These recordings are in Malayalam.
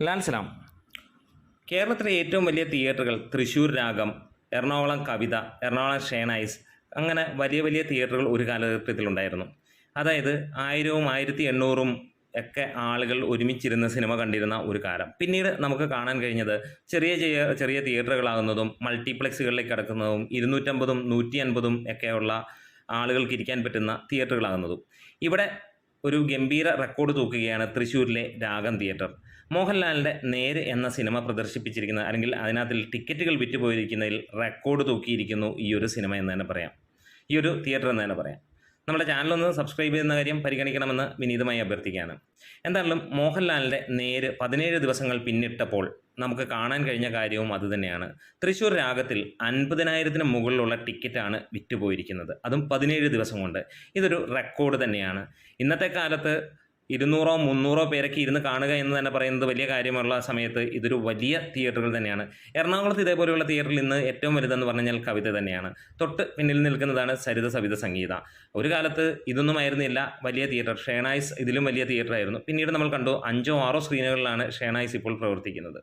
ലാൽ സലാം. കേരളത്തിലെ ഏറ്റവും വലിയ തിയേറ്ററുകൾ തൃശ്ശൂർ രാഗം എറണാകുളം കവിത എറണാകുളം ഷേനൈസ് അങ്ങനെ വലിയ വലിയ തിയേറ്ററുകൾ ഒരു കാലഘട്ടത്തിലുണ്ടായിരുന്നു. അതായത് ആയിരവും ആയിരത്തി എണ്ണൂറും ഒക്കെ ആളുകൾ ഒരുമിച്ചിരുന്ന് സിനിമ കണ്ടിരുന്ന ഒരു കാലം. പിന്നീട് നമുക്ക് കാണാൻ കഴിഞ്ഞത് ചെറിയ ചെറിയ ചെറിയ തിയേറ്ററുകളാകുന്നതും മൾട്ടിപ്ലക്സുകളിലേക്ക് കിടക്കുന്നതും ഇരുന്നൂറ്റമ്പതും നൂറ്റി അൻപതും ഒക്കെയുള്ള ആളുകൾക്ക് ഇരിക്കാൻ പറ്റുന്ന തിയേറ്ററുകളാകുന്നതും. ഇവിടെ ഒരു ഗംഭീര റെക്കോർഡ് തൂക്കുകയാണ് തൃശ്ശൂരിലെ രാഗം തിയേറ്റർ. മോഹൻലാലിന്റെ നേര് എന്ന സിനിമ പ്രദർശിപ്പിച്ചിരിക്കുന്ന അല്ലെങ്കിൽ അതിനകത്തിൽ ടിക്കറ്റുകൾ വിറ്റുപോയിരിക്കുന്നതിൽ റെക്കോർഡ് തൂക്കിയിരിക്കുന്നു ഈ ഒരു സിനിമ എന്ന് തന്നെ പറയാം. ഈ ഒരു തിയേറ്റർ എന്ന് തന്നെ പറയാം. നമ്മുടെ ചാനലൊന്ന് സബ്സ്ക്രൈബ് ചെയ്യുന്ന കാര്യം പരിഗണിക്കണമെന്ന് വിനീതമായി അഭ്യർത്ഥിക്കുകയാണ്. എന്തായാലും മോഹൻലാലിന്റെ നേര് പതിനേഴ് ദിവസങ്ങൾ പിന്നിട്ടപ്പോൾ നമുക്ക് കാണാൻ കഴിഞ്ഞ കാര്യവും അതുതന്നെയാണ് തൃശ്ശൂർ രാഗത്തിൽ അൻപതിനായിരത്തിന് മുകളിലുള്ള ടിക്കറ്റാണ് വിറ്റുപോയിരിക്കുന്നത്. അതും പതിനേഴ് ദിവസം കൊണ്ട്. ഇതൊരു റെക്കോർഡ് തന്നെയാണ്. ഇന്നത്തെ കാലത്ത് ഇരുന്നൂറോ മുന്നൂറോ പേരൊക്കെ ഇരുന്ന് കാണുക എന്ന് തന്നെ പറയുന്നത് വലിയ കാര്യമുള്ള സമയത്ത് ഇതൊരു വലിയ തിയേറ്ററുകൾ തന്നെയാണ്. എറണാകുളത്ത് ഇതേപോലെയുള്ള തിയേറ്ററിൽ ഇന്ന് ഏറ്റവും വലുതെന്ന് പറഞ്ഞാൽ കവിത തന്നെയാണ്. തൊട്ട് പിന്നിൽ നിൽക്കുന്നതാണ് സരിത സവിത സംഗീത. ഒരു കാലത്ത് ഇതൊന്നും ആയിരുന്നില്ല. വലിയ തിയേറ്റർ. ഷേണായിസ് ഇതിലും വലിയ തിയേറ്റർ ആയിരുന്നു. പിന്നീട് നമ്മൾ കണ്ടു അഞ്ചോ ആറോ സ്ക്രീനുകളിലാണ് ഷേണായിസ് ഇപ്പോൾ പ്രവർത്തിക്കുന്നത്.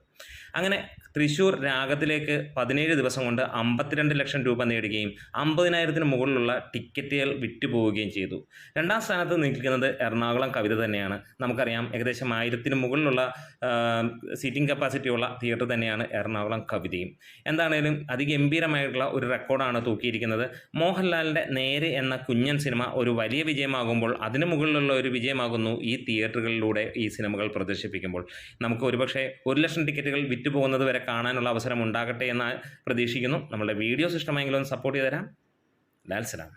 അങ്ങനെ തൃശ്ശൂർ രാഗത്തിലേക്ക് പതിനേഴ് ദിവസം കൊണ്ട് അമ്പത്തിരണ്ട് ലക്ഷം രൂപ നേടുകയും അമ്പതിനായിരത്തിന് മുകളിലുള്ള ടിക്കറ്റുകൾ വിറ്റുപോവുകയും ചെയ്തു. രണ്ടാം സ്ഥാനത്ത് നിൽക്കുന്നത് എറണാകുളം കവിത തന്നെയാണ്. നമുക്കറിയാം ഏകദേശം ആയിരത്തിന് മുകളിലുള്ള സീറ്റിംഗ് കപ്പാസിറ്റിയുള്ള തിയേറ്റർ തന്നെയാണ് എറണാകുളം കവിതയും. എന്താണേലും അതിഗംഭീരമായിട്ടുള്ള ഒരു റെക്കോർഡാണ് തൂക്കിയിരിക്കുന്നത്. മോഹൻലാലിന്റെ നേര് എന്ന കുഞ്ഞൻ സിനിമ ഒരു വലിയ വിജയമാകുമ്പോൾ അതിന് മുകളിലുള്ള ഒരു വിജയമാകുന്നു ഈ തിയേറ്ററുകളിലൂടെ ഈ സിനിമകൾ പ്രദർശിപ്പിക്കുമ്പോൾ. നമുക്ക് ഒരുപക്ഷെ ഒരു ലക്ഷം ടിക്കറ്റുകൾ വിറ്റ് പോകുന്നത് വരെ കാണാനുള്ള അവസരം ഉണ്ടാകട്ടെ എന്ന് പ്രതീക്ഷിക്കുന്നു. നമ്മുടെ വീഡിയോസ് ഇഷ്ടമായെങ്കിലും ഒന്ന് സപ്പോർട്ട് ചെയ്തു തരാം ലാൽ സലാം.